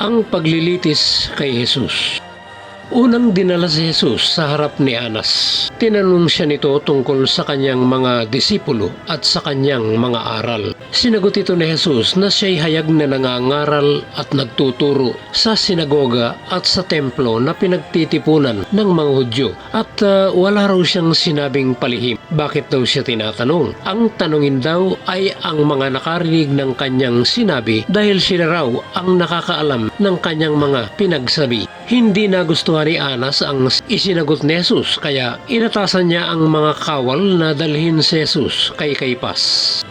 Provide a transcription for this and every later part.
Ang paglilitis kay Jesus Unang dinala si Jesus sa harap ni Anas. Tinanong siya nito tungkol sa kanyang mga disipulo at sa kanyang mga aral. Sinagot ito ni Jesus na siya'y hayag na nangangaral at nagtuturo sa sinagoga at sa templo na pinagtitipunan ng mga Hudyo at ah, wala raw siyang sinabing palihim. Bakit daw siya tinatanong? Ang tanungin daw ay ang mga nakarinig ng kanyang sinabi dahil sila raw ang nakakaalam ng kanyang mga pinagsabi. Hindi nagustuhan ni Anas ang isinagot ni Jesus kaya inatasan niya ang mga kawal na dalhin si Jesus kay Kaypas.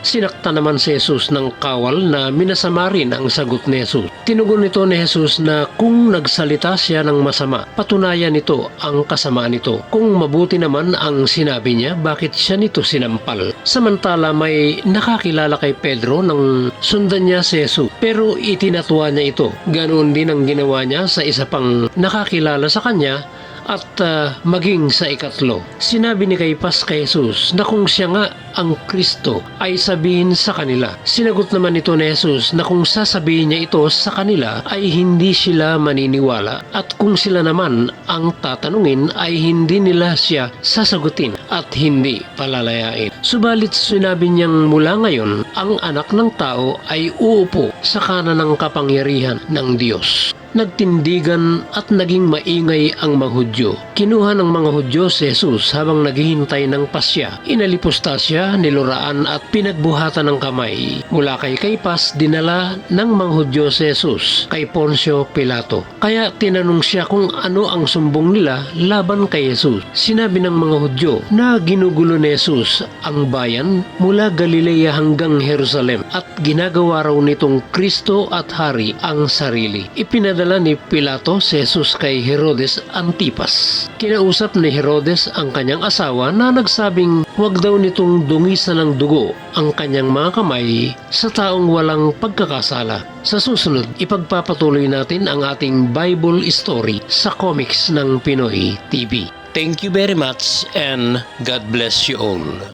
Sinakta naman si Jesus ng kawal na minasama rin ang sagot ni Jesus. Tinugon nito ni Jesus na kung nagsalita siya ng masama, patunayan nito ang kasamaan nito. Kung mabuti naman ang sinabi niya, bakit siya nito sinampal? Samantala may nakakilala kay Pedro nang sundan niya si Jesus. Pero itinatuwa niya ito. Ganoon din ang ginawa niya sa isa pang nakakilala sa kanya at ah, maging sa ikatlo. Sinabi ni Kaypas kay Jesus na kung siya nga ang Kristo ay sabihin sa kanila. Sinagot naman ito ni Jesus na kung sasabihin niya ito sa kanila ay hindi sila maniniwala at kung sila naman ang tatanungin ay hindi nila siya sasagutin at hindi palalayain. Subalit sinabi niyang mula ngayon ang anak ng tao ay uupo sa kanan ng kapangyarihan ng Diyos. Nagtindigan at naging maingay ang mga Hudyo. Kinuha ng mga Hudyo si Jesus habang naghihintay ng pasya. Inalipusta siya, niluraan at pinagbuhatan ng kamay. Mula kay Kaypas, dinala ng mga Hudyo si Jesus kay Poncio Pilato. Kaya tinanong siya kung ano ang sumbong nila laban kay Jesus. Sinabi ng mga Hudyo na ginugulo ni Jesus ang bayan mula Galilea hanggang Jerusalem at ginagawa raw nitong Kristo at Hari ang sarili. Ipinadala ni Pilato si Jesus kay Herodes Antipas. Kinausap ni Herodes ang kanyang asawa na nagsabing huwag daw nitong dungisan ng dugo ang kanyang mga kamay sa taong walang pagkakasala. Sa susunod, ipagpapatuloy natin ang ating Bible story sa comics ng Pinoy TV. Thank you very much and God bless you all.